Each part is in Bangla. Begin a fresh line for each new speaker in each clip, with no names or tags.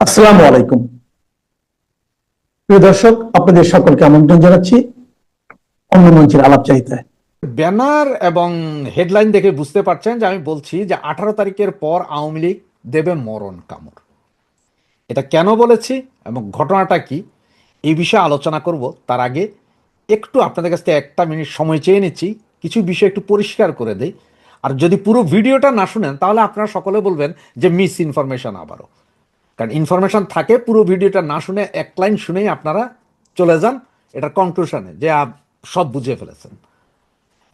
আসসালামু আলাইকুম। প্রিয় দর্শক, আপনাদের সকলকে আমন্ত্রণ জানাচ্ছি অন্য মঞ্চের আলাপ চাইতায়
ব্যানার এবং হেডলাইন দেখে বুঝতে পারছেন যে আমি বলছি যে আঠারো তারিখের পর আওয়ামী লীগ দেবে মরণ কামড়। এটা কেন বলেছি এবং ঘটনাটা কি এই বিষয়ে আলোচনা করব। তার আগে একটু আপনাদের কাছ থেকে একটা মিনিট সময় চেয়ে নিচ্ছি, কিছু বিষয় একটু পরিষ্কার করে দেই। আর যদি পুরো ভিডিওটা না শুনেন, তাহলে আপনারা সকলে বলবেন যে মিস ইনফরমেশন আবারও। কারণ ইনফরমেশন থাকে, পুরো ভিডিওটা না শুনে এক লাইন শুনেই আপনারা চলে যান। এটা কনক্লুশনে যে সব বুঝে ফেলেছেন।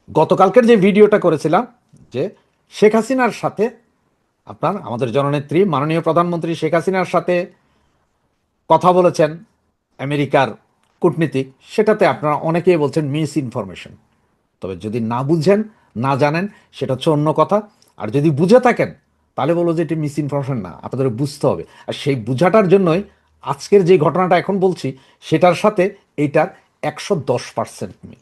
গতকালকের যে ভিডিওটা করেছিলাম, যে শেখ হাসিনার সাথে আপনার আমাদের জননেত্রী, মাননীয় প্রধানমন্ত্রী শেখ হাসিনার সাথে কথা বলেছেন আমেরিকার কূটনীতিক, সেটাতে আপনারা অনেকেই বলছেন মিস ইনফরমেশন তবে যদি না বুঝেন, না জানেন, সেটা হচ্ছে অন্য কথা। আর যদি বুঝে থাকেন তাহলে বলব যে এটি মিস ইনফরমেশন না আপনাদের বুঝতে হবে। আর সেই বুঝাটার জন্যই আজকের যে ঘটনাটা এখন বলছি, সেটার সাথে এইটার একশো দশ পার্সেন্ট মিল।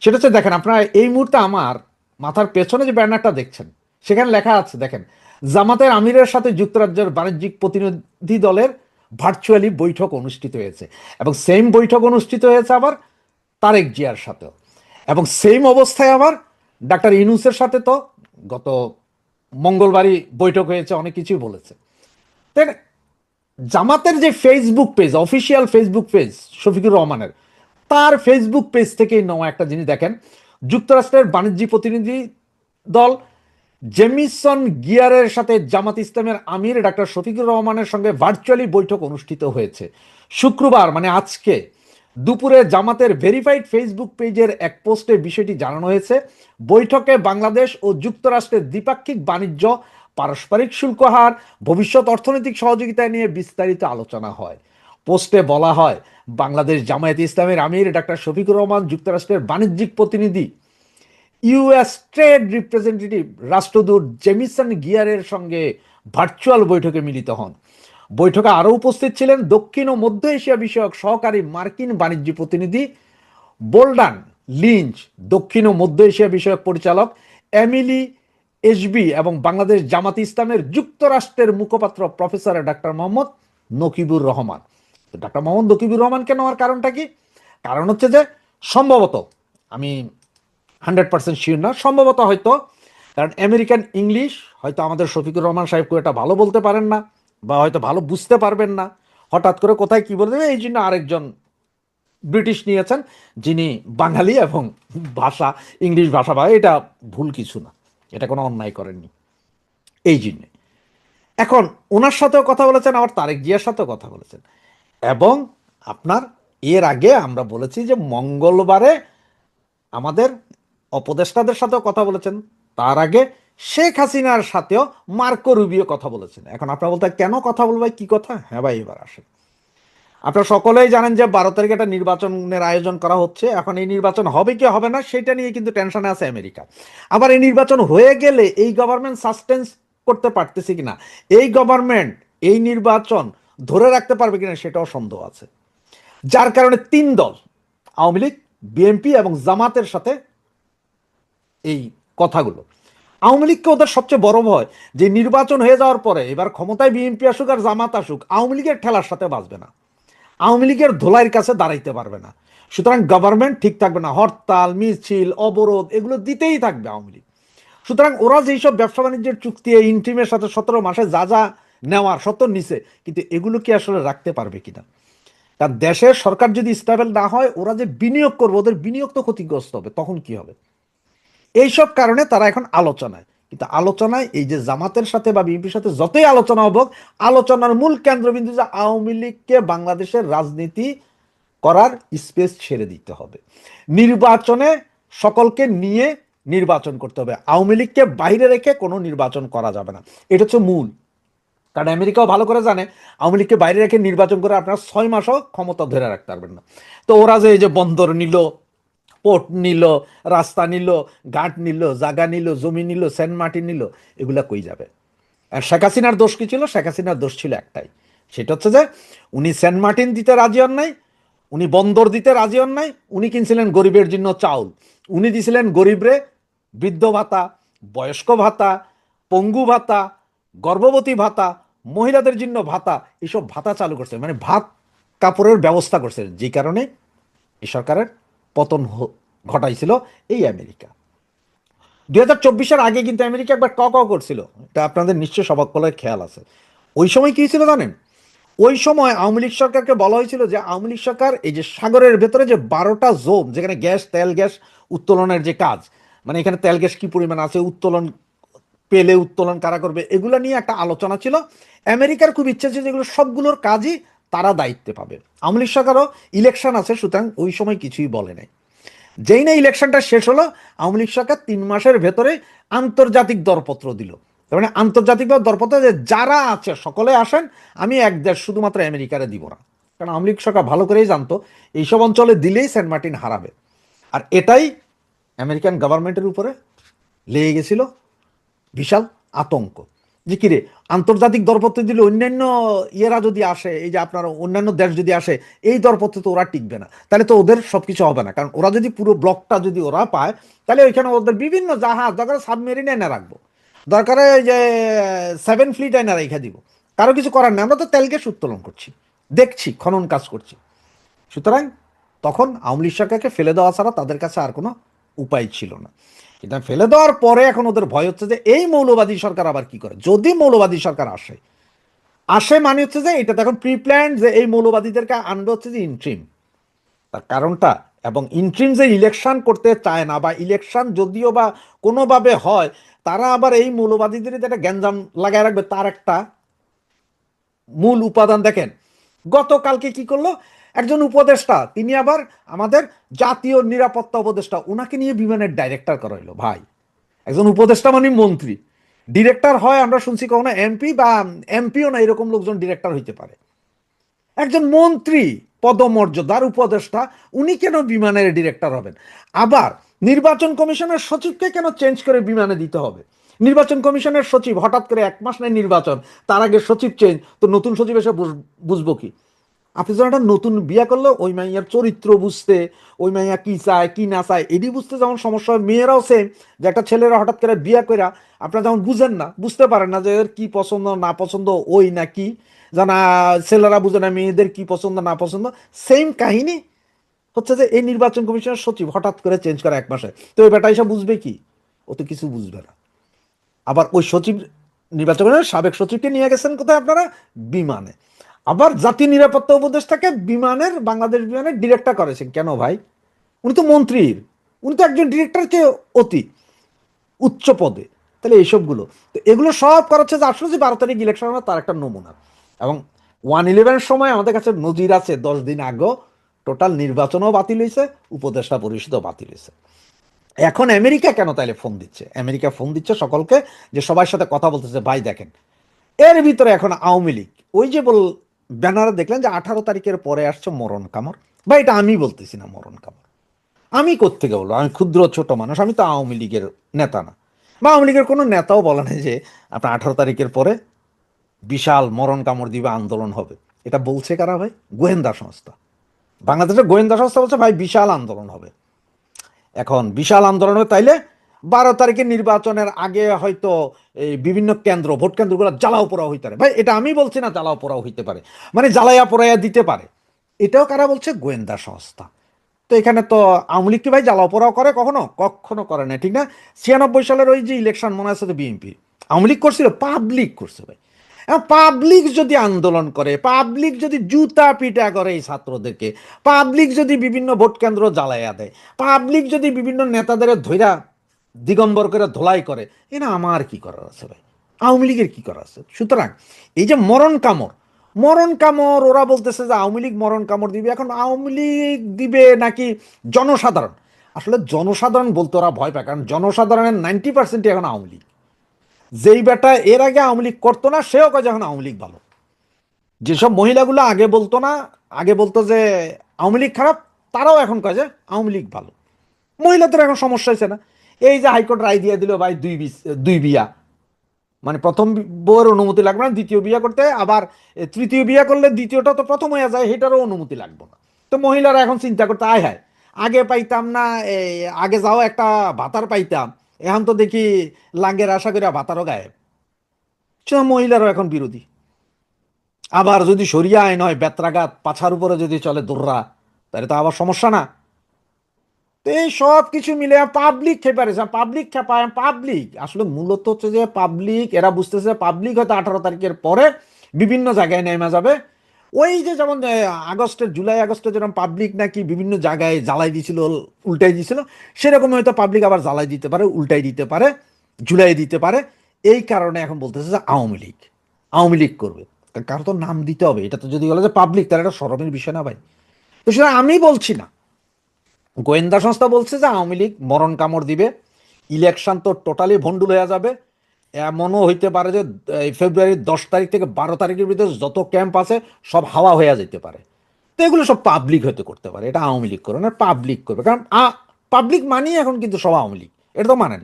সেটা হচ্ছে দেখেন, আপনারা এই মুহূর্তে আমার মাথার পেছনে যে ব্যানারটা দেখছেন, সেখানে লেখা আছে, দেখেন, জামাতের আমিরের সাথে যুক্তরাজ্যের বাণিজ্যিক প্রতিনিধি দলের ভার্চুয়ালি বৈঠক অনুষ্ঠিত হয়েছে। এবং সেম বৈঠক অনুষ্ঠিত হয়েছে আবার তারেক জিয়ার সাথেও। এবং সেম অবস্থায় আবার ডাক্তার ইনুসের সাথে তো গত মঙ্গলবারই বৈঠক হয়েছে, অনেক কিছুই বলেছে? জামাতের যে Facebook page official Facebook page Shafiqur রহমানের, তার ফেসবুক পেজ থেকেই নেওয়া একটা জিনিস দেখেন, যুক্তরাষ্ট্রের বাণিজ্যিক প্রতিনিধি দল জেমিসন গিয়ারের সাথে জামাত ইসলামের আমির ডাক্তার শফিকুর রহমানের সঙ্গে ভার্চুয়ালি বৈঠক অনুষ্ঠিত হয়েছে শুক্রবার মানে আজকে দুপুরে জামাতের ভেরিফাইড ফেসবুক পেজের এক পোস্টে বিষয়টি জানানো হয়েছে। বৈঠকে বাংলাদেশ ও যুক্তরাষ্ট্রের দ্বিপাক্ষিক বাণিজ্য, পারস্পরিক শুল্ক হার, ভবিষ্যৎ অর্থনৈতিক সহযোগিতা নিয়ে বিস্তারিত আলোচনা হয়। পোস্টে বলা হয়, বাংলাদেশ জামায়াত ইসলামের আমির ডাক্তার শফিকুর রহমান যুক্তরাষ্ট্রের বাণিজ্যিক প্রতিনিধি। ইউএস ট্রেড রিপ্রেজেন্টেটিভ রাষ্ট্রদূত জেমিসন গিয়ারের সঙ্গে ভার্চুয়াল বৈঠকে মিলিত হন। বৈঠকে আরও উপস্থিত ছিলেন দক্ষিণ ও মধ্য এশিয়া বিষয়ক সহকারী মার্কিন বাণিজ্য প্রতিনিধি বোল্ডান লিঞ্চ, দক্ষিণ ও মধ্য এশিয়া বিষয়ক পরিচালক এমিলি এসবি এবং বাংলাদেশ জামাত ইসলামের যুক্তরাষ্ট্রের মুখপাত্র professor doctor Mohammad Nakibur Rahman. Doctor Mohammad Nakibur রহমানকে নেওয়ার কারণটা কি? কারণ হচ্ছে যে সম্ভবত, আমি হান্ড্রেড পার্সেন্ট শিওর না, সম্ভবত হয়তো, কারণ আমেরিকান ইংলিশ হয়তো আমাদের শফিকুর রহমান সাহেব খুব একটা ভালো বলতে পারেন না। বা হয়তো ভালো বুঝতে পারবেন না, হঠাৎ করে কোথায় কি বলে দেবে, এই জন্য আরেকজন ব্রিটিশ নিয়েছেন, যিনি বাঙালি এবং ভাষা, ইংলিশ ভাষা বা এটা ভুল কিছু না, এটা কোনো অন্যায় করেননি, এই জন্যে। এখন ওনার সাথেও কথা বলেছেন, আবার তারেক জিয়ার সাথেও কথা বলেছেন, এবং আপনার এর আগে আমরা বলেছি যে মঙ্গলবারে আমাদের অপদেষ্টাদের সাথেও কথা বলেছেন, তার আগে শেখ হাসিনার সাথেও মার্কো রুবিও কথা বলেছেন। এখন আপনারা বলতে কেন কথা বলবে? কি কথা? হ্যাঁ ভাই, এবার আসেন। আপনারা সকলেই জানেন যে বারো তারিখে একটা নির্বাচনের আয়োজন করা হচ্ছে। এখন এই নির্বাচন হবে কি হবে না, সেটা নিয়ে কিন্তু টেনশনে আছে আমেরিকা। আবার এই নির্বাচন হয়ে গেলে এই গভর্নমেন্ট সাসটেন্স করতে পারতেছে কিনা, এই গভর্নমেন্ট এই নির্বাচন ধরে রাখতে পারবে কিনা সেটাও সন্দেহ আছে। যার কারণে তিন দল, আওয়ামী লীগ, বিএনপি এবং জামাতের সাথে এই কথাগুলো। আওয়ামী লীগকে ওদের সবচেয়ে বড় ভয়, যে নির্বাচন হয়ে যাওয়ার পরে এবার ক্ষমতায় বিএনপি আসুক আর জামাত আসুক, আওয়ামী লীগের ঠেলার সাথে বাঁচবে না। আওয়ামী লীগের ধোলাইয়ের কাছে দাঁড়াইতে পারবে না। সুতরাং গভর্নমেন্ট ঠিক থাকবে না, হরতাল, মিছিল, অবরোধ, এগুলো দিতেই থাকবে আওয়ামী লীগ। সুতরাং ওরা যেসব ব্যবসা বাণিজ্যের চুক্তি ইন্টিমের সাথে সতেরো মাসে যা যা নেওয়ার, সত্তর নিচে কিন্তু এগুলো কি আসলে রাখতে পারবে কিনা? কারণ দেশের সরকার যদি স্টেবল না হয়, ওরা যে বিনিয়োগ করবে, ওদের বিনিয়োগ তো ক্ষতিগ্রস্ত হবে, তখন কি হবে? এইসব কারণে তারা এখন আলোচনায়। কিন্তু আলোচনায় এই যে জামাতের সাথে বা বিএনপির সাথে যতই আলোচনা হোক, আলোচনার মূল কেন্দ্রবিন্দু যে আওয়ামী লীগকে বাংলাদেশের রাজনীতি করার স্পেস ছেড়ে দিতে হবে। নির্বাচনে সকলকে নিয়ে নির্বাচন করতে হবে। আওয়ামী লীগকে বাইরে রেখে কোনো নির্বাচন করা যাবে না। এটা হচ্ছে মূল। কারণ আমেরিকাও ভালো করে জানে, আওয়ামী লীগকে বাইরে রেখে নির্বাচন করে আপনারা ছয় মাসও ক্ষমতা ধরে রাখতে পারবেন না। তো ওরা যে এই যে বন্দর নিল পোর্ট নিল, রাস্তা নিল, ঘাট নিল, জাগা নিল, জমি নিল, সেন্ট মার্টিন নিল, এগুলা কই যাবে? আর শেখ হাসিনার দোষ কি ছিল? শেখ হাসিনার দোষ ছিল একটাই। সেটা হচ্ছে যে উনি সেন্ট মার্টিন দিতে রাজি হন নাই, উনি বন্দর দিতে রাজি হন নাই, উনি কিনছিলেন গরিবের জন্য চাউল। উনি দিছিলেন গরিবরে বৃদ্ধ ভাতা, বয়স্ক ভাতা, পঙ্গু ভাতা, গর্ভবতী ভাতা, মহিলাদের জন্য ভাতা, এসব ভাতা চালু করছে। মানে ভাত কাপড়ের ব্যবস্থা করছে। যে কারণে এই সরকারের পতন ঘটাইছিল এই আমেরিকা। দুই হাজার চব্বিশের আগে কিন্তু আমেরিকা একবার ক ক করছিল। এটা আপনাদের নিশ্চয় সবাকলের খেয়াল আছে। ওই সময় কী ছিল জানেন? ওই সময় আওয়ামী লীগ সরকারকে বলা হয়েছিল যে আওয়ামী লীগ সরকার এই যে সাগরের ভেতরে যে বারোটা জোন, যেখানে গ্যাস, তেল, গ্যাস উত্তোলনের যে কাজ মানে এখানে তেল, গ্যাস কি পরিমাণ আছে, উত্তোলন পেলে উত্তোলন কারা করবে, এগুলো নিয়ে একটা আলোচনা ছিল। আমেরিকার খুব ইচ্ছা ছিল যেগুলো সবগুলোর কাজই তারা দায়িত্বে পাবে। আওয়ামী লীগ সরকারও ইলেকশন আছে, সুতরাং ওই সময় কিছুই বলে নাই। যেই না ইলেকশনটা শেষ হলো, আওয়ামী লীগ সরকার তিন মাসের ভেতরে আন্তর্জাতিক দরপত্র দিল। তার মানে আন্তর্জাতিকভাবে দরপত্র যে যারা আছে, সকলে আসেন, আমি এক দেশ শুধুমাত্র আমেরিকারে দিব না। কারণ আওয়ামী লীগ সরকার ভালো করেই জানতো, এইসব অঞ্চলে দিলেই সেন্ট মার্টিন হারাবে। আর এটাই আমেরিকান গভর্নমেন্টের উপরে লেগে গেছিল বিশাল আতঙ্ক। যে কিরে আন্তর্জাতিক দরপত্র দিলে অন্যান্য ইয়েরা যদি আসে, এই যে আপনার অন্যান্য দেশ যদি আসে, এই দরপত্রে তো ওরা টিকবে না। তাহলে তো ওদের সবকিছু হবে না। কারণ ওরা যদি পুরো ব্লকটা যদি ওরা পায়, তাহলে ওইখানে ওদের বিভিন্ন জাহাজ, দরকার সাবমেরিন এনে রাখব। দরকারে যে, সেভেন ফ্লিট এনে রেখে দিব। কারও কিছু করার নেই। আমরা তো তেল গ্যাস উত্তোলন করছি। দেখছি, খনন কাজ করছি। সুতরাং তখন আওয়ামী লীগ সরকারকে ফেলে দেওয়া ছাড়া তাদের কাছে আর কোনো উপায় ছিল না। এটা ফেলে দেওয়ার পরে এখন ওদের ভয় হচ্ছে যে এই মৌলবাদী সরকার আবার কি করে? যদি মৌলবাদী সরকার আসে আসে মানে হচ্ছে যে এটা তখন প্রি প্ল্যান যে এই মৌলবাদীদেরকে আনবে হচ্ছে যে ইন্ট্রিম তার কারণটা, এবং ইন্ট্রিম যে ইলেকশন করতে চায় না বা ইলেকশন যদিও বা কোনোভাবে হয়, তারা আবার এই মৌলবাদীদের যেটা গ্যাঞ্জাম লাগায় রাখবে, তার একটা মূল উপাদান দেখেন। গতকালকে কি করল? একজন উপদেষ্টা, তিনি আবার আমাদের জাতীয় নিরাপত্তা উপদেষ্টা ওনাকে নিয়ে বিমানের ডাইরেক্টর করা হলো ভাই। একজন উপদেষ্টা মানে মন্ত্রী। ডিরেক্টর হয়, আমরা শুনছি কখনো এমপি বা এমপিও না, এরকম লোকজন ডিরেক্টর হইতে পারে। একজন মন্ত্রী, পদমর্যাদার উপদেষ্টা, উনি কেন বিমানের ডিরেক্টর হবেন? আবার নির্বাচন কমিশনের সচিবকে কেন চেঞ্জ করে বিমানে দিতে হবে? নির্বাচন কমিশনের সচিব, হঠাৎ করে এক মাস নেই নির্বাচন, তার আগে সচিব চেঞ্জ তো নতুন সচিব এসে বুঝ- বুঝব কি? আপনি একটা নতুন বিয়া করলে, ওই মাইয়ার চরিত্র বুঝতে, ওই মাইয়া কি চায়, কি না চায় এটি বুঝতে যেমন সমস্যা হয় মেয়েরাও সেম যে একটা ছেলেরা হঠাৎ করে বিয়া কইরা আপনারা যেমন বুঝেন না, বুঝতে পারেন না যে এর কি পছন্দ, না পছন্দ, ওই না কি জানা ছেলেরা বুঝে না, মেয়েদের কি পছন্দ, না পছন্দ সেম কাহিনী হচ্ছে যে এই নির্বাচন কমিশনের সচিব হঠাৎ করে চেঞ্জ করা এক মাসে। তো ওই বেটা এসে বুঝবে কি? ও তো কিছু বুঝবে না। আবার ওই সচিব, নির্বাচন সাবেক সচিবকে নিয়ে গেছেন কোথায় আপনারা? বিমানে। আবার জাতীয় নিরাপত্তা উপদেষ্টাকে বিমানের, বাংলাদেশ বিমানের ডিরেক্টর করেছেন। কেন ভাই? উনি তো মন্ত্রীর। উনি তো একজন ডিরেক্টর চেয়ে অতি উচ্চ পদে। তাহলে এইসবগুলো। তো এগুলো সব করা হচ্ছে যে আসলে যে বারো তারিখ ইলেকশন হবে তার একটা নমুনা। এবং ওয়ান ইলেভেনের সময় আমাদের কাছে নজির আছে দশ দিন আগেও। টোটাল নির্বাচনও বাতিল হয়েছে, উপদেষ্টা পরিষদও বাতিল হয়েছে। এখন আমেরিকা কেন তাইলে ফোন দিচ্ছে? আমেরিকা ফোন দিচ্ছে সকলকে যে সবার সাথে কথা বলতেছে, ভাই দেখেন। এর ভিতরে এখন আওয়ামী লীগ, ওই যে বল ব্যানারে দেখলেন যে আঠারো তারিখের পরে আসছে মরণ কামড়। বা এটা আমি বলতেছি না মরণ কামড়। আমি কোত্থেকে বলব? আমি ক্ষুদ্র ছোট মানুষ, আমি তো আওয়ামী লীগের নেতা না। বা আওয়ামী লীগের কোনো নেতাও বলে না যে আপনার আঠারো তারিখের পরে বিশাল মরণ কামড় দিবে, আন্দোলন হবে। এটা বলছে কারা ভাই? গোয়েন্দা সংস্থা। বাংলাদেশের গোয়েন্দা সংস্থা বলছে, ভাই, বিশাল আন্দোলন হবে। এখন বিশাল আন্দোলন হবে, তাইলে বারো তারিখের নির্বাচনের আগে হয়তো এই বিভিন্ন কেন্দ্র, ভোট কেন্দ্রগুলো জ্বালাও পোড়াও হইতে পারে। ভাই, এটা আমি বলছি না জ্বালাও পোড়াও হইতে পারে। মানে জ্বালাইয়া পোড়াইয়া দিতে পারে। এটাও কারা বলছে? গোয়েন্দা সংস্থা। তো এখানে তো আওয়ামী লীগ কি ভাই জ্বালাও পোড়াও করে কখনো? কখনো করে না ঠিক না? ছিয়ানব্বই সালের ওই যে ইলেকশন মনে আছে তো বিএনপি? আওয়ামী লীগ করছিল, পাবলিক করছে ভাই। পাবলিক যদি আন্দোলন করে, পাবলিক যদি জুতা পিটা করে এই ছাত্রদেরকে, পাবলিক যদি বিভিন্ন ভোট কেন্দ্র জ্বালাইয়া দেয়, পাবলিক যদি বিভিন্ন নেতাদের ধৈরা দিগম্বর করে ধোলাই করে। এটা আমার কি করার আছে ভাই? আওয়ামী লীগের কি করার আছে? সুতরাং এই যে মরণ কামড় মরণ কামড়, ওরা বলতেছে যে আওয়ামী লীগ মরণ কামড় দিবে। এখন আওয়ামী লীগ দিবে নাকি জনসাধারণ? আসলে জনসাধারণ বলতে ওরা ভয় পায়, কারণ জনসাধারণের নাইনটি পার্সেন্টই এখন আওয়ামী লীগ। যেই বেটা এর আগে আওয়ামী লীগ করতো না, সেও কয় যখন আওয়ামী লীগ ভালো। যেসব মহিলাগুলো আগে বলতো না, আগে বলতো যে আওয়ামী লীগ খারাপ, তারাও এখন যে আওয়ামী লীগ ভালো। মহিলাদের এখন সমস্যা হয়েছে না। এই যে হাইকোর্ট রায় দিয়ে দিল ভাই দুই দুই বিয়া। মানে প্রথম বউয়ের অনুমতি লাগবে না, দ্বিতীয় বিয়া করতে, আবার তৃতীয় বিয়া করলে দ্বিতীয়টা তো প্রথম হয়ে যায়, সেটারও অনুমতি লাগবে না। তো মহিলারা এখন চিন্তা করতে, আয় হায়, আগে পাইতাম না আগে যাও একটা ভাতার পাইতাম, এখন তো দেখি লাঙ্গের আশা করে ভাতারও গায়েব। সে মহিলারও এখন বিরোধী। আবার যদি সরিয়া আইন হয় বেত্রাঘাত, পাছার উপরে যদি চলে দোররা, তাহলে তো আবার সমস্যা না। তো এই সব কিছু মিলে পাবলিক খেপারে পাবলিক খেপায় পাবলিক আসলে মূলত হচ্ছে যে পাবলিক এরা বুঝতেছে পাবলিক হয়তো আঠারো তারিখের পরে বিভিন্ন জায়গায় নেমে যাবে। ওই যে যেমন আগস্টের জুলাই, আগস্টে যেরকম পাবলিক নাকি বিভিন্ন জায়গায় জ্বালাই দিছিল, উল্টাই দিছিল, সেরকম হয়তো পাবলিক আবার জ্বালাই দিতে পারে, উল্টাই দিতে পারে জুলাই দিতে পারে। এই কারণে এখন বলতেছে যে আওয়ামী লীগ আওয়ামী লীগ করবে। কারও তো নাম দিতে হবে, এটা তো যদি বলে যে পাবলিক তাহলে এটা সরমের বিষয় না ভাই। তো সেটা আমি বলছি না। গোয়েন্দা সংস্থা বলছে যে আওয়ামী লীগ মরণ কামড় দিবে, ইলেকশন তো টোটালি ভন্ডুল হয়ে যাবে। এমনও হইতে পারে যে ফেব্রুয়ারির দশ তারিখ থেকে বারো তারিখের ভিতরে যত ক্যাম্প আছে, সব হাওয়া হয়ে যেতে পারে। তো এগুলো সব পাবলিক হতে করতে পারে, এটা আওয়ামী লীগ করবে না পাবলিক করবে। কারণ পাবলিক মানেই এখন কিন্তু সব আওয়ামী লীগ, এটা তো মানেন।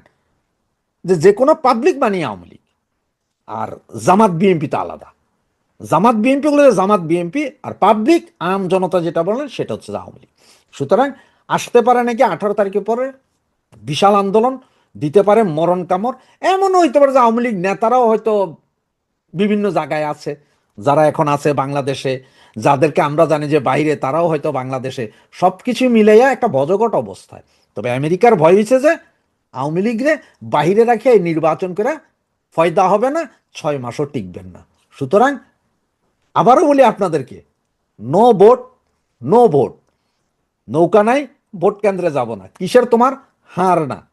যে যে কোনো পাবলিক মানেই আওয়ামী লীগ। আর জামাত, বিএনপি তো আলাদা। জামাত, বিএনপি গুলো জামাত, বিএনপি, আর পাবলিক আম জনতা যেটা বলেন, সেটা হচ্ছে আওয়ামী লীগ। সুতরাং আসতে পারে নাকি আঠারো তারিখের পরে? বিশাল আন্দোলন, দিতে পারে মরণ কামড়। এমনও হইতে পারে যে আওয়ামী লীগ নেতারাও হয়তো বিভিন্ন জায়গায় আছে, যারা এখন আছে বাংলাদেশে, যাদেরকে আমরা জানি যে বাইরে, তারাও হয়তো বাংলাদেশে। সব কিছু মিলাইয়া একটা বজগট অবস্থায়। তবে আমেরিকার ভয় হয়েছে যে আওয়ামী লীগরে বাহিরে রাখে এই নির্বাচন করে ফয়দা হবে না, ছয় মাসও টিকবেন না। সুতরাং আবারও বলি আপনাদেরকে নো ভোট নো ভোট নৌকা নাই ভোট কেন্দ্রে যাব না। কিসের তোমার? হার না।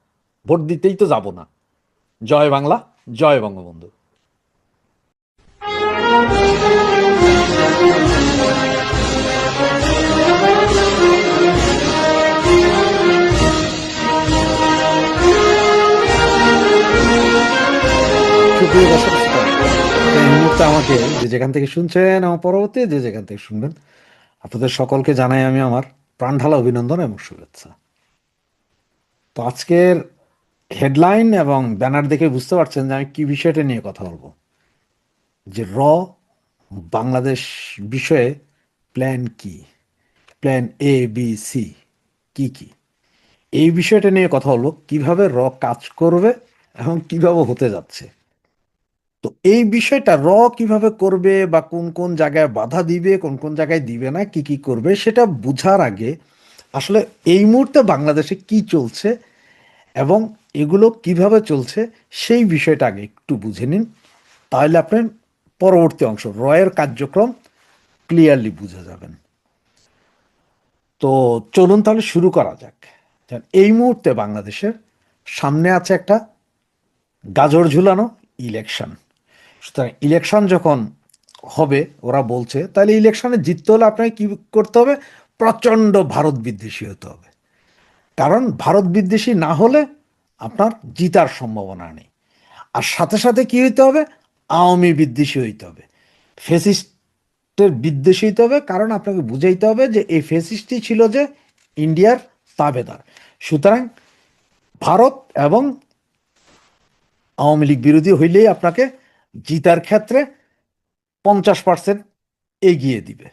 ভোট দিতেই তো যাব না। জয় বাংলা, জয় বঙ্গবন্ধু। আমাকে যে যেখান থেকে শুনছেন, আমার পরবর্তী যে যেখান থেকে শুনবেন, আপনাদের সকলকে জানাই আমি আমার প্রাণঢালা অভিনন্দন এবং শুভেচ্ছা। তো আজকের হেডলাইন এবং ব্যানার দেখে বুঝতে পারছেন যে আমি কি বিষয়টা নিয়ে কথা বলব। যে র বাংলাদেশ বিষয়ে প্ল্যান কি? প্ল্যান এ বি সি কি কি? এই বিষয়টা নিয়ে কথা হলো কীভাবে র কাজ করবে এবং কীভাবে হতে যাচ্ছে? তো এই বিষয়টা র কীভাবে করবে বা কোন কোন জায়গায় বাধা দিবে, কোন কোন জায়গায় দিবে না, কি কি করবে, সেটা বুঝার আগে আসলে এই মুহূর্তে বাংলাদেশে কি চলছে এবং এগুলো কীভাবে চলছে সেই বিষয়টা আগে একটু বুঝে নিন। তাহলে আপনার পরবর্তী অংশ, রয়ের কার্যক্রম ক্লিয়ারলি বুঝে যাবেন। তো চলুন তাহলে শুরু করা যাক। এই মুহূর্তে বাংলাদেশের সামনে আছে একটা গাজর ঝুলানো ইলেকশন সুতরাং ইলেকশন যখন হবে, ওরা বলছে, তাহলে ইলেকশনে জিততে হলে আপনাকে কি করতে হবে? প্রচণ্ড ভারত বিদ্বেষী হতে হবে। কারণ ভারত বিদ্বেষী না হলে আপনার জিতার সম্ভাবনা নেই। আর সাথে সাথে কি হইতে হবে? আওয়ামী বিদ্বেষী হইতে হবে। ফেসিস্টের বিদ্বেষী হইতে হবে, কারণ আপনাকে বুঝাইতে হবে যে এই ফেসিস্টই ছিল যে ইন্ডিয়ার তাবেদার। সুতরাং ভারত এবং আওয়ামী লীগ বিরোধী হইলেই আপনাকে জিতার ক্ষেত্রে পঞ্চাশ পার্সেন্ট এগিয়ে দিবে।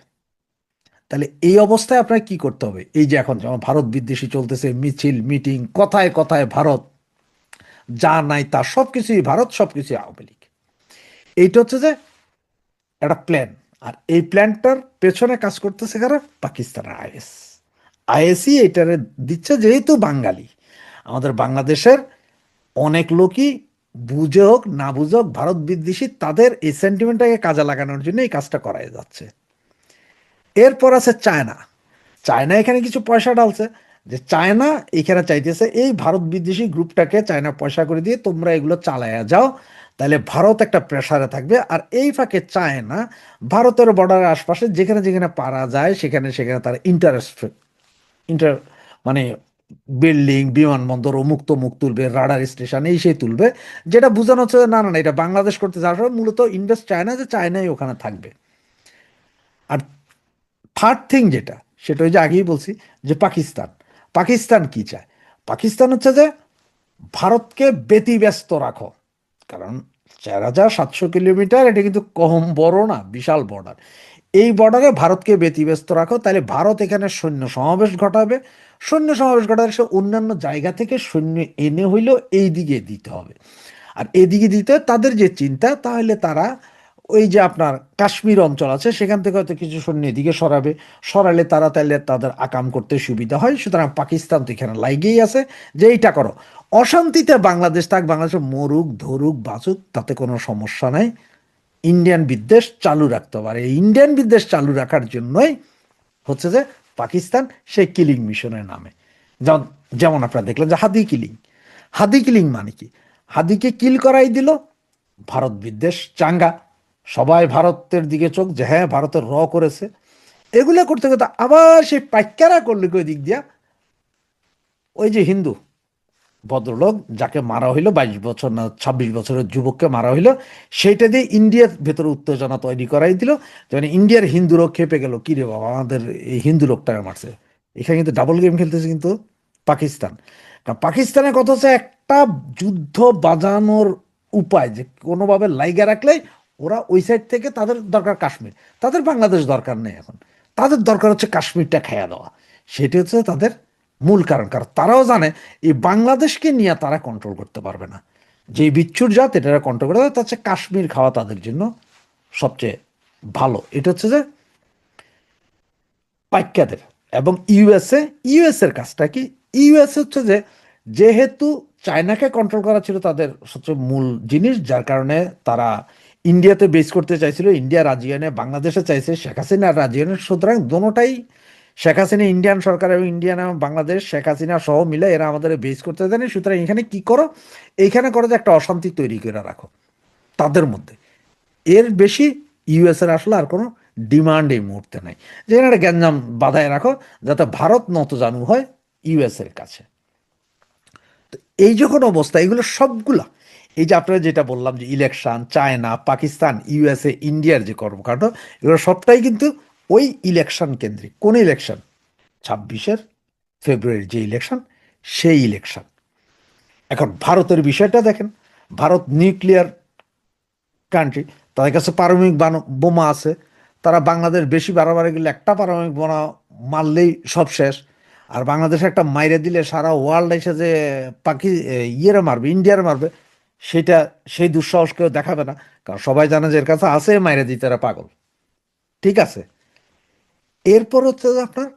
তাহলে এই অবস্থায় আপনাকে কি করতে হবে? এই যে এখন যেমন ভারত বিদ্বেষী চলতেছে, মিছিল, মিটিং, কথায় কথায় ভারত যা নাই তা সব কিছুই ভারত সব কিছুই আওয়ামী লীগ। এইটা হচ্ছে যে একটা প্ল্যান আর এই প্ল্যানটার পেছনে কাজ করতেছে কারা? পাকিস্তানের আইএস। আইএসই এটারে দিচ্ছে যেহেতু বাঙালি। আমাদের বাংলাদেশের অনেক লোকই বুঝে হোক, না বুঝে হোক, ভারত বিদ্বেষী, তাদের এই সেন্টিমেন্টটাকে কাজে লাগানোর জন্য এই কাজটা করাই যাচ্ছে। এরপর আছে চায়না। চায়না এখানে কিছু পয়সা ডালছে যে চায়না এখানে চাইতেছে, এই ভারত বিদ্বেষী গ্রুপটাকে চায়না পয়সা করে দিয়ে তোমরা এগুলো চালায়া যাও, তাহলে ভারত একটা প্রেসারে থাকবে। আর এই ফাঁকে চায়না ভারতের বর্ডারের আশপাশে যেখানে যেখানে পারা যায়, সেখানে সেখানে তারা ইন্টারেস্ট ইন্টার মানে বিল্ডিং, বিমানবন্দর অমুক তমুক তুলবে, রাডার স্টেশন, এই সেই তুলবে। যেটা বোঝানো হচ্ছে না না এটা বাংলাদেশ করতে সময় মূলত ইনভেস্ট চায়না যে, চায়নাই ওখানে থাকবে। আর থার্ড থিং যেটা, সেটা ওই যে আগেই বলছি যে, পাকিস্তান। পাকিস্তান কি চায়? পাকিস্তান হচ্ছে যে, ভারতকে ব্যতিব্যস্ত রাখো। কারণ চার হাজার সাতশো কিলোমিটার, এটা কিন্তু কম বড় না, বিশাল বর্ডার এই বর্ডারে ভারতকে ব্যতিব্যস্ত রাখো, তাহলে ভারত এখানে সৈন্য সমাবেশ ঘটাবে। সৈন্য সমাবেশ ঘটালে সে অন্যান্য জায়গা থেকে সৈন্য এনে হইলেও এই দিকে দিতে হবে। আর এদিকে দিতে তাদের যে চিন্তা, তাহলে তারা ওই যে আপনার কাশ্মীর অঞ্চল আছে, সেখান থেকে হয়তো কিছু সৈন্য এদিকে সরাবে। সরালে তারা তাহলে তাদের আকাম করতে সুবিধা হয়। সুতরাং পাকিস্তান তো এখানে লাইগেই আছে যে এইটা করো। অশান্তিতে বাংলাদেশ থাক, বাংলাদেশে মরুক, ধরুক, বাঁচুক, তাতে কোনো সমস্যা নাই। ইন্ডিয়ান বিদ্বেষ চালু রাখতে পারে ইন্ডিয়ান বিদ্বেষ চালু রাখার জন্যই হচ্ছে যে পাকিস্তান, সেই কিলিং মিশনের নামে। যেমন আপনারা দেখলেন যে হাদি কিলিং। হাদি কিলিং মানে কি? হাদিকে কিল করাই দিল ভারত বিদ্বেষ চাঙ্গা। সবাই ভারতের দিকে চোখ যে হ্যাঁ ভারতের র করেছে। এগুলো করতে করতে আবার সেই পাইকারা করলে ওই দিক দিয়া? ওই যে হিন্দু। ভদ্রলোক যাকে মারা হইল, বাইশ বছর না ছাব্বিশ বছরের যুবককে মারা হইল, সেইটা দিয়ে ইন্ডিয়ার ভেতরে উত্তেজনা তৈরি করাই দিল যেমন ইন্ডিয়ার হিন্দুরও খেপে গেল। কি রে বাবা, আমাদের এই হিন্দু লোকটাকে মারছে। এখানে কিন্তু ডাবল গেম খেলতেছে কিন্তু পাকিস্তান। কারণ পাকিস্তানের কথা হচ্ছে একটা যুদ্ধ বাজানোর উপায়, যে কোনোভাবে লাইগা রাখলেই ওরা ওই সাইড থেকে তাদের দরকার কাশ্মীর। তাদের বাংলাদেশ দরকার নেই এখন। তাদের দরকার হচ্ছে কাশ্মীরটা খেয়া দেওয়া। সেটি হচ্ছে তাদের মূল কারণ কারণ তারাও জানে এই বাংলাদেশকে নিয়ে তারা কন্ট্রোল করতে পারবে না যে বিচ্ছুর জাত এটা কন্ট্রোল করতে পারবে তার হচ্ছে কাশ্মীর খাওয়া তাদের জন্য সবচেয়ে ভালো এটা হচ্ছে যে পাইকাদের এবং ইউএসএ ইউএসএর কাজটা কি ইউএসএ হচ্ছে যে যেহেতু চায়নাকে কন্ট্রোল করা ছিল তাদের সবচেয়ে মূল জিনিস যার কারণে তারা ইন্ডিয়াতে বেস করতে চাইছিল ইন্ডিয়া রাজি হয় না, বাংলাদেশে চাইছে শেখ হাসিনা রাজি হয় না। সুতরাং দোনোটাই শেখ হাসিনা ইন্ডিয়ান সরকার এবং ইন্ডিয়ান এবং বাংলাদেশ শেখ হাসিনা সহ মিলে এরা আমাদের বেস করতে দেয়নি সুতরাং এখানে কি করো? এইখানে করো যে একটা অশান্তি তৈরি করে রাখো, তাদের মধ্যে। এর বেশি ইউএসের আসলে আর কোনো ডিমান্ড এই মুহূর্তে নাই। যেখানে একটা গ্যাঞ্জাম বাধায় রাখো, যাতে ভারত নত জানু হয় ইউএসের কাছে। তো এই যখন অবস্থা, এগুলো সবগুলা, এই যে আপনারা যেটা বললাম যে ইলেকশন, চায়না, পাকিস্তান ইউএসএ ইন্ডিয়ার যে কর্মকাণ্ড, এগুলো সবটাই কিন্তু ওই ইলেকশন কেন্দ্রিক কোন ইলেকশন ছাব্বিশের ফেব্রুয়ারির যে ইলেকশন সেই ইলেকশন এখন ভারতের বিষয়টা দেখেন। ভারত নিউক্লিয়ার কান্ট্রি তাদের কাছে পারমাণবিক বোমা আছে। তারা বাংলাদেশ বেশি বাড়াবাড়ি গেলে একটা পারমাণবিক বোমা মারলেই সব শেষ। আর বাংলাদেশ একটা মাইরে দিলে সারা ওয়ার্ল্ড এসে যে পাকি ইয়েরে মারবে, ইন্ডিয়ার মারবে, সেটা সেই দুঃসাহস কেউ দেখাবে না। কারণ সবাই জানে যে এর কাছে আছে মাইরে দিতে পাগল। ঠিক আছে? এরপর হচ্ছে আপনার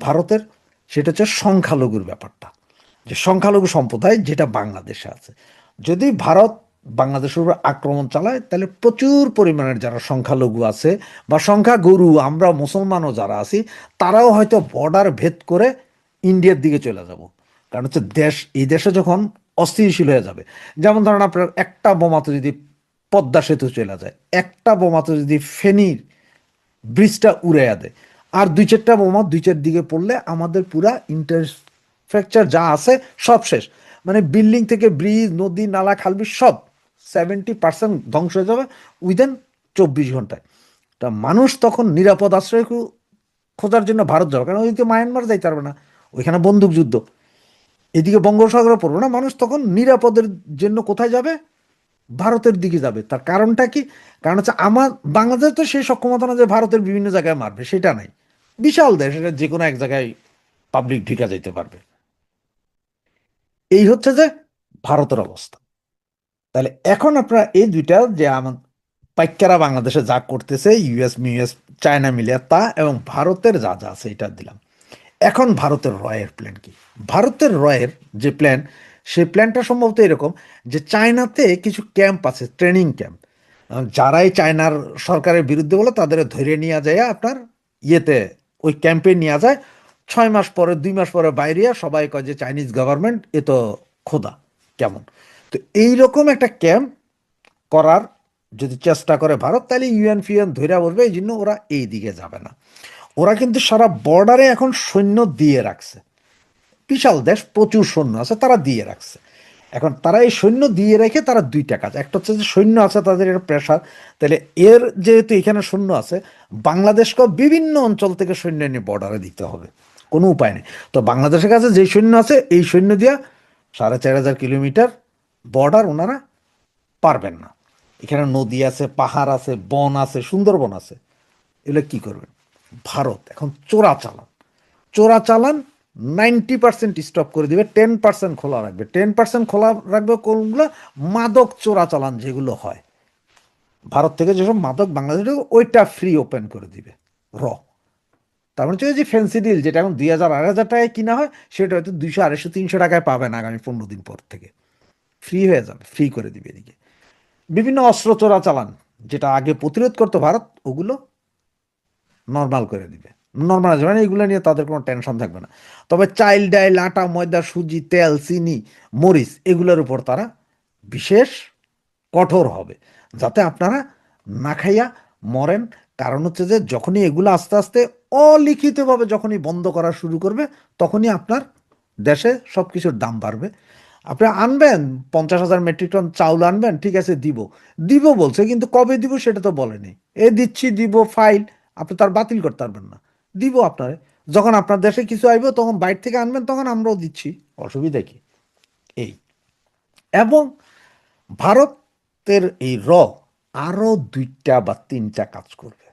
ভারতের, সেটা হচ্ছে সংখ্যালঘুর ব্যাপারটা। যে সংখ্যালঘু সম্প্রদায় যেটা বাংলাদেশে আছে। যদি ভারত বাংলাদেশের উপর আক্রমণ চালায়, তাহলে প্রচুর পরিমাণের যারা সংখ্যালঘু আছে বা সংখ্যাগুরু, আমরা মুসলমানও যারা আছি, তারাও হয়তো বর্ডার ভেদ করে ইন্ডিয়ার দিকে চলে যাব। কারণ হচ্ছে দেশ, এই দেশে যখন অস্থিতিশীল হয়ে যাবে, যেমন ধরেন আপনার একটা বোমাতে যদি পদ্মা সেতু চলে যায়, একটা বোমাতে যদি ফেনীর ব্রিজটা উড়ে দেয়। আর দুই চারটা বোমা দুই চার দিকে পড়লে আমাদের পুরা ইন্টারস্ট্রাকচার যা আছে সব শেষ। মানে বিল্ডিং থেকে ব্রিজ নদী, নালা, খালবি সব সেভেন্টি পার্সেন্ট ধ্বংস হয়ে যাবে উইদিন চব্বিশ ঘন্টায়। তা মানুষ তখন নিরাপদ আশ্রয় খোঁজার জন্য ভারত যাবে। কারণ ওইদিকে মায়ানমার যাইতে পারবে না, ওইখানে বন্দুক যুদ্ধ এদিকে বঙ্গোপসাগরে পড়বে না। মানুষ তখন নিরাপদের জন্য কোথায় যাবে? ভারতের দিকে যাবে। তার কারণটা কি? কারণ হচ্ছে আমার, বাংলাদেশ তো সেই সক্ষমতা না যে ভারতের বিভিন্ন জায়গায় মারবে, সেটা নাই। বিশাল দেশ, এটা যে কোনো এক জায়গায় পাবলিক ঢিকা যেতে পারবে। এই হচ্ছে যে ভারতের অবস্থা। তাহলে এখন আপনারা এই দুইটা যে আমার পাইকারা বাংলাদেশে যা করতেছে ইউএস মিউএস চায়না মিলিয়ে তা এবং ভারতের যা যা আছে, এটা দিলাম। এখন ভারতের রয়ের প্ল্যান কি? ভারতের রয়ের যে প্ল্যান সেই প্ল্যানটা সম্ভবত এরকম যে চায়নাতে কিছু ক্যাম্প আছে ট্রেনিং ক্যাম্প যারাই চায়নার সরকারের বিরুদ্ধে বলে, তাদের ধরে নিয়ে যায় আপনার ইয়েতে, ওই ক্যাম্পে নিয়ে যায়। ছয় মাস পরে, দুই মাস পরে বাইরে সবাই কয় যে চাইনিজ গভর্নমেন্ট এ তো খোদা, কেমন? তো এইরকম একটা ক্যাম্প করার যদি চেষ্টা করে ভারত, তাহলে ইউএন ফিউএন ধরে বসবে, এই জন্য ওরা এই দিকে যাবে না। ওরা কিন্তু সারা বর্ডারে এখন সৈন্য দিয়ে রাখছে। বিশাল দেশ, প্রচুর সৈন্য আছে, তারা দিয়ে রাখছে। এখন তারা এই সৈন্য দিয়ে রেখে তারা দুইটা কাজ। একটা হচ্ছে যে সৈন্য আছে, তাদের এর প্রেশার তাহলে এর যেহেতু এখানে সৈন্য আছে, বাংলাদেশকেও বিভিন্ন অঞ্চল থেকে সৈন্য নিয়ে বর্ডারে দিতে হবে। কোনো উপায় নেই। তো বাংলাদেশের কাছে যেই সৈন্য আছে, এই সৈন্য দিয়া সাড়ে চার হাজার কিলোমিটার বর্ডার ওনারা পারবেন না। এখানে নদী আছে, পাহাড় আছে, বন আছে, সুন্দরবন আছে। এগুলো কি করবেন? ভারত, এখন চোরা চালান চোরা চালান নাইনটি পার্সেন্ট স্টপ করে দিবে টেন পার্সেন্ট খোলা রাখবে। টেন পার্সেন্ট খোলা রাখবে কোনগুলো? মাদক চোরা চালান যেগুলো হয়। ভারত থেকে যেসব মাদক বাংলাদেশে ওইটা ফ্রি ওপেন করে দিবে, র। তার মানে হচ্ছে যে ফ্যান্সি ডিল যেটা এখন দুই হাজার আড়াই হাজার টাকায় কিনা হয়, সেটা হয়তো দুইশো আড়াইশো তিনশো টাকায় পাবেন আগামী পনেরো দিন পর থেকে। ফ্রি হয়ে যাবে ফ্রি করে দিবে এদিকে। বিভিন্ন অস্ত্র চোরাচালান, যেটা আগে প্রতিরোধ করতো ভারত, ওগুলো নর্মাল করে দিবে। নর্মাল আছে। মানে এগুলো নিয়ে তাদের কোনো টেনশন থাকবে না। তবে চাইল ডাইল, আটা, ময়দা, সুজি, তেল, চিনি, মরিচ এগুলোর উপর তারা বিশেষ কঠোর হবে। যাতে আপনারা না খাইয়া মরেন। কারণ হচ্ছে যে, যখনই এগুলো আস্তে আস্তে অলিখিতভাবে যখনই বন্ধ করা শুরু করবে, তখনই আপনার দেশে সব কিছুর দাম বাড়বে। আপনি আনবেন, পঞ্চাশ হাজার মেট্রিক টন চাউল আনবেন, ঠিক আছে, দিব। দিব বলছে, কিন্তু কবে দিব সেটা তো বলেনি। এ দিচ্ছি, দিব, ফাইল। আপনি তার বাতিল করতে পারবেন না। দিব আপনারে। যখন আপনার দেশে কিছু আইব তখন বাইরে থেকে আনবেন তখন আমরাও দিচ্ছি। অসুবিধা কি? এই। এবং ভারতের এই র আরও দুইটা বা তিনটা কাজ করবে।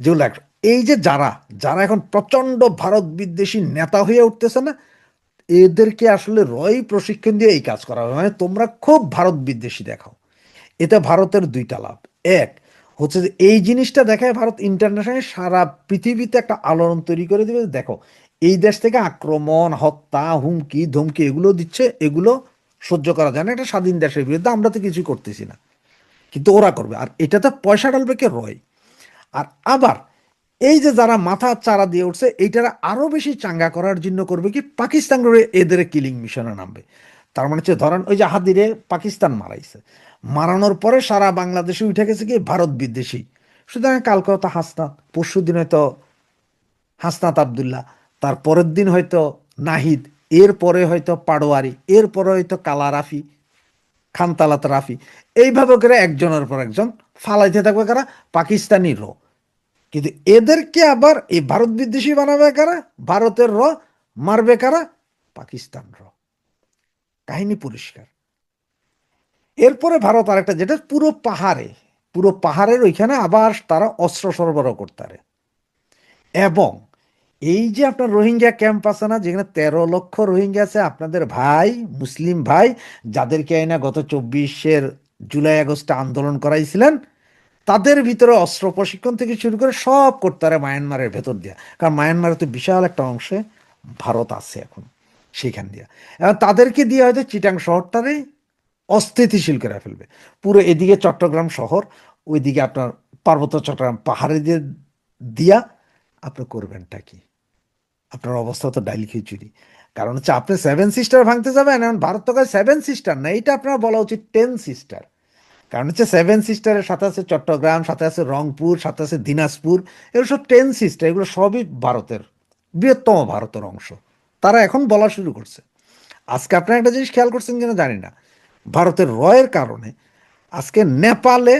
যেগুলো এই যে যারা যারা এখন প্রচণ্ড ভারত বিদ্বেষী নেতা হয়ে উঠতেছে না এদেরকে আসলে রই প্রশিক্ষণ দিয়ে এই কাজ করা হবে। মানে তোমরা খুব ভারত বিদ্বেষী দেখাও। এতে ভারতের দুইটা লাভ। এক হচ্ছে যে এই জিনিসটা দেখায় ভারত ইন্টারন্যাশনাল সারা পৃথিবীতে একটা আলোড়ন তৈরি করে দিবে দেখো, এই দেশ থেকে আক্রমণ, হত্যা, হুমকি, ধমকি এগুলো দিচ্ছে, এগুলো সহ্য করা যায় না। এটা স্বাধীন দেশের বিরুদ্ধে আমরা তো কিছুই করতেছি না। কিন্তু ওরা করবে। আর এটাতে পয়সা ডালবে কে? রয়। আর আবার এই যে যারা মাথা চারা দিয়ে উঠছে, এইটারা আরও বেশি চাঙ্গা করার জন্য করবে কি? পাকিস্তান এদের কিলিং মিশনে নামবে। তার মানে হচ্ছে ধরেন ওই যে হাদিরে পাকিস্তান মারাইছে। মারানোর পরে সারা বাংলাদেশে উঠে গেছে কি ভারত বিদ্বেষী। সুতরাং কালকে হয়তো হাসনাত পরশু দিন হয়তো হাসনাত আবদুল্লাহ, তার পরের দিন হয়তো নাহিদ এরপরে হয়তো পাড়োয়ারি এরপরে হয়তো কালা রাফি, খানতালাত রাফি। এইভাবে করে একজনের পর একজন ফালাইতে থাকবে কারা? পাকিস্তানি র। কিন্তু এদেরকে আবার এই ভারত বিদ্বেষী বানাবে কারা? ভারতের র মারবে কারা? পাকিস্তান র। কাহিনী পরিষ্কার। এরপরে ভারত আরেকটা, যেটা পুরো পাহাড়ে, পুরো পাহাড়ের ওইখানে আবার তারা অস্ত্র সরবরাহ করতারে এবং এই যে আপনার রোহিঙ্গা ক্যাম্প আছে না, যেখানে তেরো লক্ষ রোহিঙ্গা আছে, আপনাদের ভাই, মুসলিম ভাই, যাদেরকে আইনা গত চব্বিশের জুলাই, আগস্টে আন্দোলন করাইছিলেন, তাদের ভিতরে অস্ত্র প্রশিক্ষণ থেকে শুরু করে সব করতে পারে মায়ানমারের ভেতর দিয়া। কারণ মায়ানমারের তো বিশাল একটা অংশে ভারত আছে এখন সেখান দিয়া। এবং তাদেরকে দিয়ে হয়তো চিটাং শহরটারে অস্থিতিশীল করে ফেলবে। পুরো এদিকে চট্টগ্রাম শহর, ওইদিকে আপনার পার্বত্য চট্টগ্রাম পাহাড়ে দিয়ে দিয়া আপনি করবেনটা কি? আপনার অবস্থা তো ডাইল খিচুড়ি। কারণ হচ্ছে আপনি সেভেন সিস্টার ভাঙতে যাবেন, এখন ভারত তো সেভেন সিস্টার না এটা আপনার বলা উচিত টেন সিস্টার কারণ হচ্ছে সেভেন সিস্টারের সাথে আছে চট্টগ্রাম, সাথে আছে রংপুর, সাথে আছে দিনাজপুর, এগুলো সব টেন সিস্টার এগুলো সবই ভারতের, বৃহত্তম ভারতের অংশ। তারা এখন বলা শুরু করছে। আজকে আপনারা একটা জিনিস খেয়াল করছেন কিনা জানি না। ভারতের রয়ের কারণে আজকে নেপালে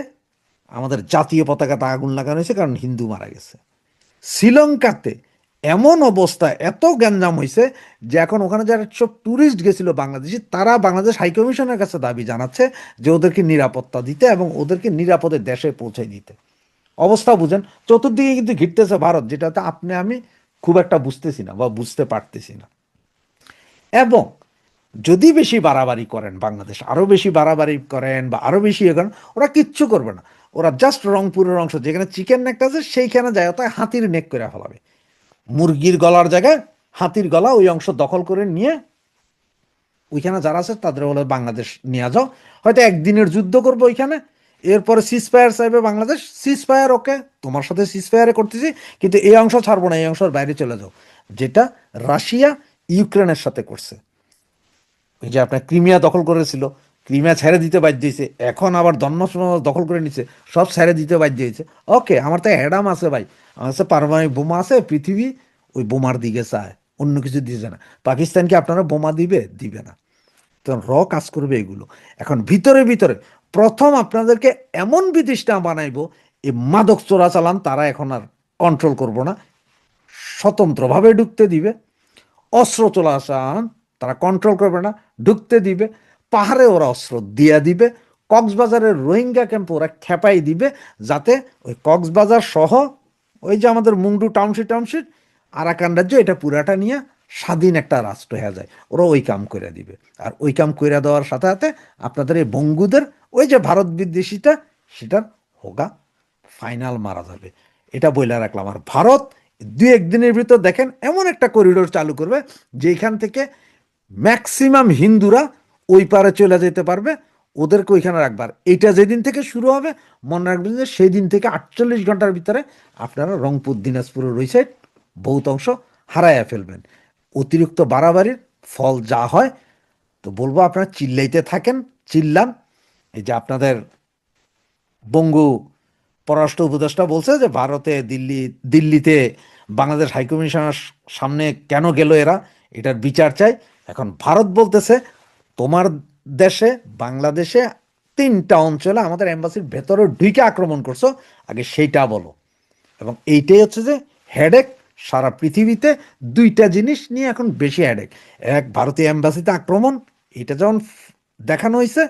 আমাদের জাতীয় পতাকাতে আগুন লাগানো হয়েছে, কারণ হিন্দু মারা গেছে। শ্রীলঙ্কাতে এমন অবস্থা, এত গ্যাঞ্জাম হয়েছে যে এখন ওখানে যারা সব ট্যুরিস্ট গেছিল বাংলাদেশি, তারা বাংলাদেশ হাইকমিশনের কাছে দাবি জানাচ্ছে যে ওদেরকে নিরাপত্তা দিতে এবং ওদেরকে নিরাপদে দেশে পৌঁছে দিতে। অবস্থা বুঝেন, চতুর্দিকে কিন্তু ঘিরতেছে ভারত, যেটাতে আপনি, আমি খুব একটা বুঝতেছি না বা বুঝতে পারতেছি না। এবং যদি বেশি বাড়াবাড়ি করেন, বাংলাদেশ আরও বেশি বাড়াবাড়ি করেন বা আরও বেশি ইয়ে করেন, ওরা কিচ্ছু করবে না। ওরা জাস্ট রংপুরের অংশ, যেখানে চিকেন নেকটা আছে, সেইখানে যায় তাই হাতির নেক করে ফেলাবে। মুরগির গলার জায়গায় হাতির গলা ওই অংশ দখল করে নিয়ে, ওইখানে যারা আছে, তাদের বলে বাংলাদেশ নিয়ে যাও। হয়তো একদিনের যুদ্ধ করব ওইখানে, এরপরে সিসফায়ার চাইবে বাংলাদেশ সিসফায়ার ওকে, তোমার সাথে সিসফায়ারে করতেছি, কিন্তু এই অংশ ছাড়বো না, এই অংশের বাইরে চলে যাও। যেটা রাশিয়া ইউক্রেনের সাথে করছে। ওই যে আপনার ক্রিমিয়া দখল করেছিল, ক্রিমিয়া ছেড়ে দিতে বাধ্য হয়েছে, এখন আবার দন্নস দখল করে নিচ্ছে সব ছেড়ে দিতে বাধ্য হয়েছে। ওকে, আমার তো অ্যাডাম আছে ভাই, আমার কাছে পারমাণবিক বোমা আছে, পৃথিবী ওই বোমার দিকে চায়, অন্য কিছু দিচ্ছে না। পাকিস্তানকে আপনারা বোমা দিবে? দিবে না। তো র কাজ করবে এগুলো। এখন ভিতরে ভিতরে, প্রথম আপনাদেরকে এমন বিদেশটা বানাইবো, এই মাদক চোরাচালান তারা এখন আর কন্ট্রোল করব না। স্বতন্ত্রভাবে ঢুকতে দিবে। অস্ত্র চোরাচালান তারা কন্ট্রোল করবে না, ঢুকতে দিবে, পাহাড়ে ওরা অস্ত্র দিয়ে দিবে, কক্সবাজারের রোহিঙ্গা ক্যাম্প ওরা খেপাই দিবে যাতে ওই কক্সবাজার সহ ওই যে আমাদের মুংডু টাউনশিপ টাউনশিপ আরাকান রাজ্য, এটা পুরাটা নিয়ে স্বাধীন একটা রাষ্ট্র হয়ে যায়। ওরা ওই কাম করে দিবে। আর ওই কাম করে দেওয়ার সাথে সাথে আপনাদের এই বঙ্গুদের ওই যে ভারত বিদ্বেষীটা, সেটার হোগা ফাইনাল মারা যাবে। এটা বইলা রাখলাম। আর ভারত দু একদিনের ভিতর দেখেন, এমন একটা করিডোর চালু করবে যেখান থেকে ম্যাক্সিমাম হিন্দুরা ওই পারে চলে যেতে পারবে। ওদেরকে ওইখানে রাখবার। এটা যেদিন থেকে শুরু হবে, মনে রাখবেন যে সেই দিন থেকে আটচল্লিশ ঘণ্টার ভিতরে আপনারা রংপুর, দিনাজপুরের ওই সাইড বহুত অংশ হারাইয়া ফেলবেন। অতিরিক্ত বাড়াবাড়ির ফল যা হয়, তো বলব আপনারা চিল্লাইতে থাকেন, চিল্লান। এই যে আপনাদের বঙ্গু পররাষ্ট্র উপদেষ্টা বলছে যে ভারতে দিল্লি, দিল্লিতে বাংলাদেশ হাইকমিশনের সামনে কেন গেল এরা, এটার বিচার চাই। এখন ভারত বলতেছে, তোমার দেশে, বাংলাদেশে তিনটা অঞ্চলে আমাদের এম্বাসির ভেতরে ঢুকে আক্রমণ করছ। আগে সেইটা বলো। এবং এইটাই হচ্ছে যে হেডেক সারা পৃথিবীতে দুইটা জিনিস নিয়ে এখন বেশি হেডেক এক, ভারতীয় এম্বাসিতে আক্রমণ, এটা যেমন দেখানো হয়েছে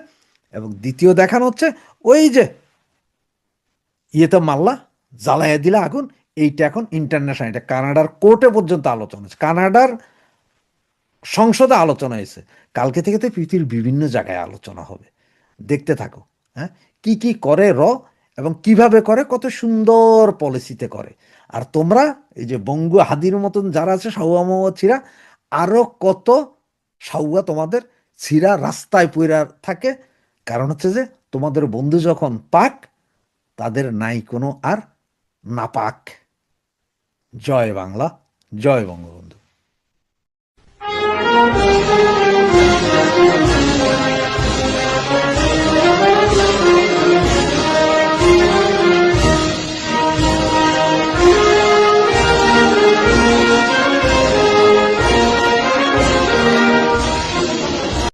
এবং দ্বিতীয় দেখানো হচ্ছে, ওই যে ইয়েতে মাল্লা, জ্বালাইয়া দিলে আগুন, এইটা এখন ইন্টারন্যাশনাল এটা কানাডার কোর্টে পর্যন্ত আলোচনা হচ্ছে। কানাডার সংসদে আলোচনা হয়েছে। কালকে থেকে তো পৃথিবীর বিভিন্ন জায়গায় আলোচনা হবে। দেখতে থাকো হ্যাঁ? কি কি করে র এবং কীভাবে করে, কত সুন্দর পলিসিতে করে। আর তোমরা, এই যে বঙ্গু হাদির মতন যারা আছে সাউয়া মাউয়া ছিরা আরও কত সাউয়া তোমাদের ছিরা রাস্তায় পইরা থাকে। কারণ হচ্ছে যে, তোমাদের বন্ধু যখন পাক, তাদের নাই কোনো আর নাপাক জয় বাংলা, জয় বঙ্গবন্ধু। Thank you.